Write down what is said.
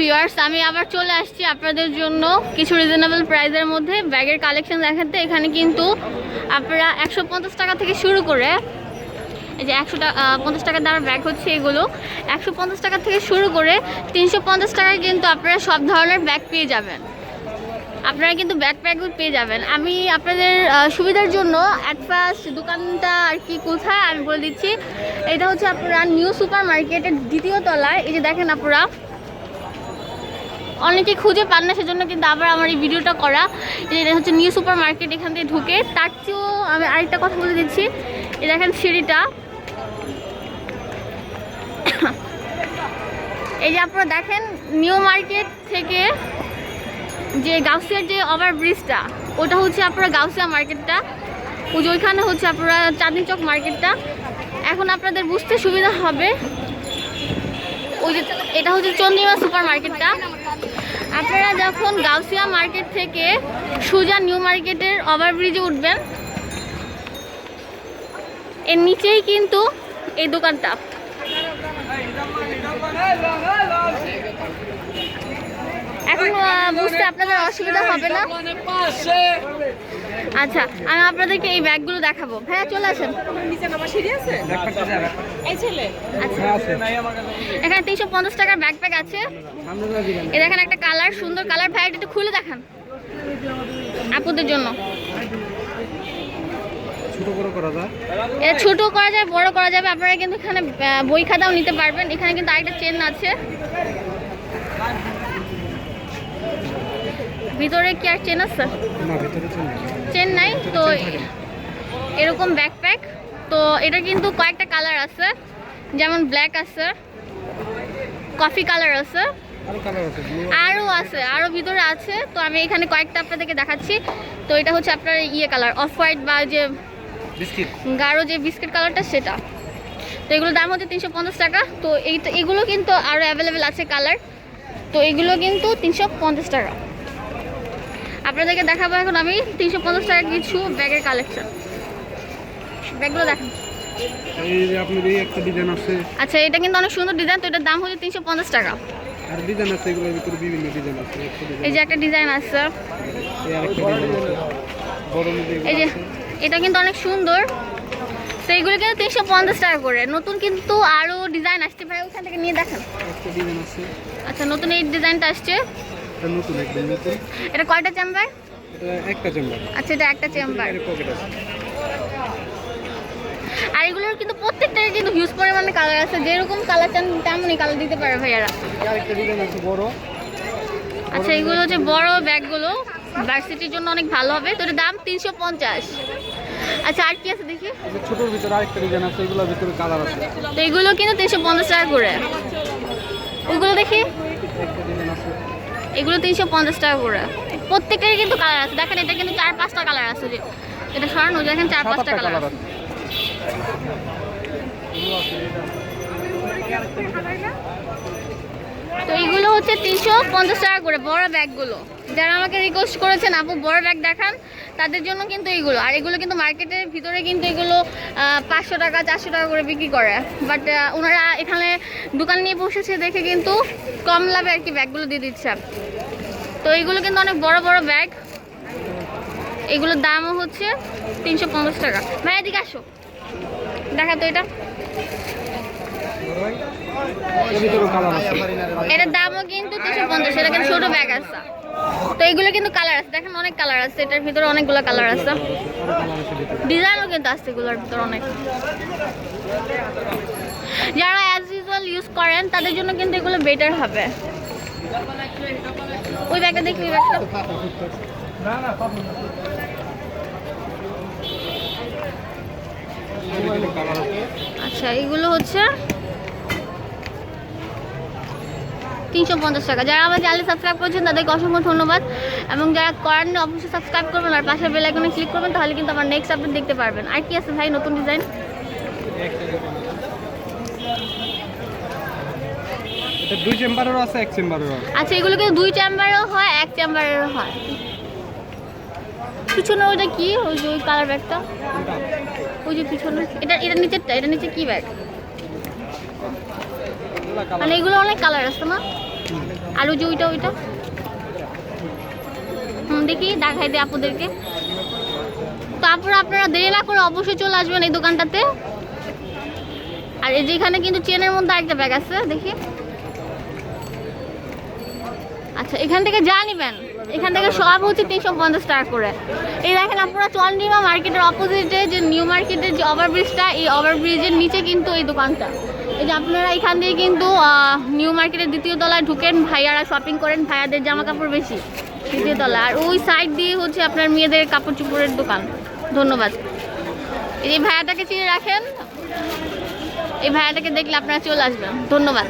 Viewers আমি আবার চলে আসছি আপনাদের জন্য কিছু রিজনেবল প্রাইসের মধ্যে ব্যাগের কালেকশন দেখাতে। এখানে কিন্তু আপনারা একশো পঞ্চাশ টাকা থেকে শুরু করে এই যে একশো টাকা পঞ্চাশ টাকার দামের ব্যাগ হচ্ছে এগুলো। একশো পঞ্চাশ টাকা থেকে শুরু করে তিনশো পঞ্চাশ টাকায় কিন্তু আপনারা সব ধরনের ব্যাগ পেয়ে যাবেন। আপনারা কিন্তু ব্যাগ প্যাকও পেয়ে যাবেন। আমি আপনাদের সুবিধার জন্য অ্যাট ফার্স্ট দোকানটা আর কি কোথায় আমি বলে দিচ্ছি। এটা হচ্ছে আপনারা নিউ সুপার মার্কেটের দ্বিতীয় তলায়। এই যে দেখেন আপনারা অনেকে খুঁজে পান না, সেজন্য কিন্তু আবার আমার এই ভিডিওটা করা। এটা হচ্ছে নিউ সুপার মার্কেট এখান থেকে ঢুকে তার চেয়েও আমি আরেকটা কথা বলে দিচ্ছি। এই দেখেন সিঁড়িটা। এই যে আপনারা দেখেন, নিউ মার্কেট থেকে যে গাউসিয়ার যে ওভার ব্রিজটা ওটা হচ্ছে আপনারা গাউসিয়া মার্কেটটা। ওই ওইখানে হচ্ছে আপনারা চাঁদনি চক মার্কেটটা। এখন আপনাদের বুঝতে সুবিধা হবে। ওই যে এটা হচ্ছে চন্দ্রিমা সুপার মার্কেটটা আপনারা যখন গাউসিয়া মার্কেট থেকে সুজা নিউ মার্কেটের ওভারব্রিজে উঠবেন, এর নিচেই কিন্তু এই দোকানটা। এখন বুঝতে আপনাদের অসুবিধা হবে না। আচ্ছা আমি আপনাদেরকে এই ব্যাগগুলো দেখাবো। ভাইয়া চলে আসেন। নিচে নামা সিঁড়ি আছে? এই ছেলে। আচ্ছা। এখানে তিনশো পঞ্চাশ টাকার ব্যাকপ্যাক আছে। এ দেখেন একটা কালার সুন্দর কালার। ভাই এটা একটু খুলে দেখান। আপুদের জন্য। ছোট করা যায়? এটা ছোট করা যায় বড় করা যাবে। আপনারা কিন্তু এখানে বই খাতাও নিতে পারবেন। এখানে কিন্তু আরেকটা চেন আছে। ভিতরে কি আর চেন আছে? চেন নাই। তো এরকম ব্যাকপ্যাক তো এটা কিন্তু কয়েকটা কালার আছে। যেমন ব্ল্যাক আছে। কফি কালার আছে। আরও আছে আরও ভিতরে আছে। তো আমি এখানে কয়েকটা আপনাদেরকে দেখাচ্ছি। তো এটা হচ্ছে আপনার ইয়ে কালার অফ হোয়াইট বা যে গাঢ় যে বিস্কিট কালারটা সেটা। তো এগুলোর দাম হচ্ছে তিনশো পঞ্চাশ টাকা। তো এই এগুলো কিন্তু আরও অ্যাভেলেবেল আছে কালার তো এগুলো কিন্তু তিনশো পঞ্চাশ টাকা। আপনাদেরকে দেখাবো এখন আমি তিনশো পঞ্চাশ টাকা কিছু ব্যাগের কালেকশন ব্যাগগুলো দেখেন। আচ্ছা এটা কিন্তু অনেক সুন্দর ডিজাইন তো এটার দাম হচ্ছে তিনশো পঞ্চাশ টাকা। আর ডিজাইন আছে এগুলোর ভিতরে বিভিন্ন ডিজাইন আছে এই যে একটা ডিজাইন আছে। এই যে এটা কিন্তু অনেক সুন্দর। তো এইগুলো কিন্তু তিনশো পঞ্চাশ টাকা করে। নতুন কিন্তু আরও ডিজাইন আসছে। ভাই ওখান থেকে নিয়ে দেখেন। আচ্ছা নতুন এই ডিজাইনটা আসছে। এটা নতুন একদম নতুন এটা কয়টা চেম্বার? এটা একটা চেম্বার। আচ্ছা এটা একটা চেম্বার। পকেট আছে। আর এগুলোর কিন্তু প্রত্যেকটার কিন্তু হিউজ পরিমাণে কালার আছে। যেরকম কালার চান তেমনই কালার দিতে পারে ভাইয়ারা। আরেকটা ডিজাইন আছে বড়। আচ্ছা এগুলো হচ্ছে বড় ব্যাগগুলো। ভার্সিটির জন্য অনেক ভালো হবে। তো এটার দাম তিনশো পঞ্চাশ। আচ্ছা আর কি আছে দেখি? ছোটোর ভিতরে আরেকটা ডিজাইন আছে এগুলোর ভিতরে কালার আছে। তো এগুলো কিন্তু তিনশো পঞ্চাশ টাকা করে। ওইগুলো দেখি। একটা ডিজাইন আছে। এগুলো তিনশো পঞ্চাশ টাকা করে। প্রত্যেকটারই কিন্তু কালার আছে। দেখেন এটা কিন্তু চার পাঁচটা কালার আছে যে। এটা সরানো দেখেন চার পাঁচটা কালার আছে। তো এইগুলো হচ্ছে তিনশো পঞ্চাশ টাকা করে বড় ব্যাগগুলো। যারা আমাকে রিকোয়েস্ট করেছেন, আপু, বড় ব্যাগ দেখান। তাদের জন্য কিন্তু এইগুলো আর এগুলো কিন্তু মার্কেটের ভিতরে কিন্তু এগুলো পাঁচশো টাকা, চারশো টাকা করে বিক্রি করে। বাট ওনারা এখানে দোকান নিয়ে বসেছে দেখে কিন্তু কম লাভে আর কি ব্যাগগুলো দিয়ে দিচ্ছে। তো এইগুলো কিন্তু অনেক বড় বড় ব্যাগ। এগুলোর দামও হচ্ছে তিনশো পঞ্চাশ টাকা। ভাই, এদিকে আসো। দেখা তো এটা এর ভিতরে কালার আছে এটার দামও কিন্তু তিনশো পঞ্চাশ, এটা কিন্তু ছোট ব্যাগ আছে। তো এগুলো কিন্তু কালার আছে, দেখেন অনেক কালার আছে, এটার ভিতরে অনেকগুলো কালার আছে। ডিজাইনও কিন্তু আছে এগুলোর ভিতরে অনেক। যারা অ্যাজ ইউজুয়াল ইউজ করেন, তাদের জন্য কিন্তু এগুলো বেটার হবে। ওই ব্যাগটা দেখি, ওই ব্যাগটা আচ্ছা এগুলো হচ্ছে তিনশো পঞ্চাশ টাকা। যারা আমার চ্যানেলে সাবস্ক্রাইব করেছেন তাদেরকে অসংখ্য ধন্যবাদ। এবং যারা করেননি অবশ্যই সাবস্ক্রাইব করবেন আর পাশের বেল আইকনে ক্লিক করবেন তাহলে কিন্তু আমার নেক্সট আপডেট দেখতে পারবেন। আর কি আছে ভাই নতুন ডিজাইন দুই চেম্বারেরও আছে এক চেম্বারেরও আচ্ছা এগুলো কিন্তু দুই চেম্বারেও হয় এক চেম্বারেরও হয়। পিছনে ওইটা কি? ওই যে ওই কালার ব্যাগটা ওই যে পিছনে। এটা এটা নিচেরটা এটা নিচে কি ব্যাগ মানে এগুলো অনেক কালার আছে না? ওই যে ওইটা ওইটা। দেখি, দেখাই দিই আপুদেরকে। তারপর আপনারা দেরি না করে অবশ্যই চলে আসবেন এই দোকানটাতে। আর এই যে এখানে কিন্তু চেনের মধ্যে আরেকটা ব্যাগ আছে, দেখি। আচ্ছা এখান থেকে যা নিবেন, এখান থেকে সব হচ্ছে তিনশো পঞ্চাশ টাকা করে। এই দেখেন আপনারা চন্ডিমা মার্কেটের অপোজিটে যে নিউ মার্কেটের যে ওভারব্রিজটা এই ওভারব্রিজের নিচে কিন্তু এই দোকানটা। এই যে আপনারা এখান দিয়ে কিন্তু নিউ মার্কেটের দ্বিতীয় তলায় ঢুকেন, ভাইয়ারা শপিং করেন, ভাইয়াদের জামা কাপড় বেশি দ্বিতীয় তলা আর ওই সাইড দিয়ে হচ্ছে আপনার মেয়েদের কাপড় চুপড়ের দোকান। ধন্যবাদ। এই ভাইয়াটাকে চিনে রাখেন, এই ভাইয়াটাকে দেখলে আপনারা চলে আসবেন। ধন্যবাদ।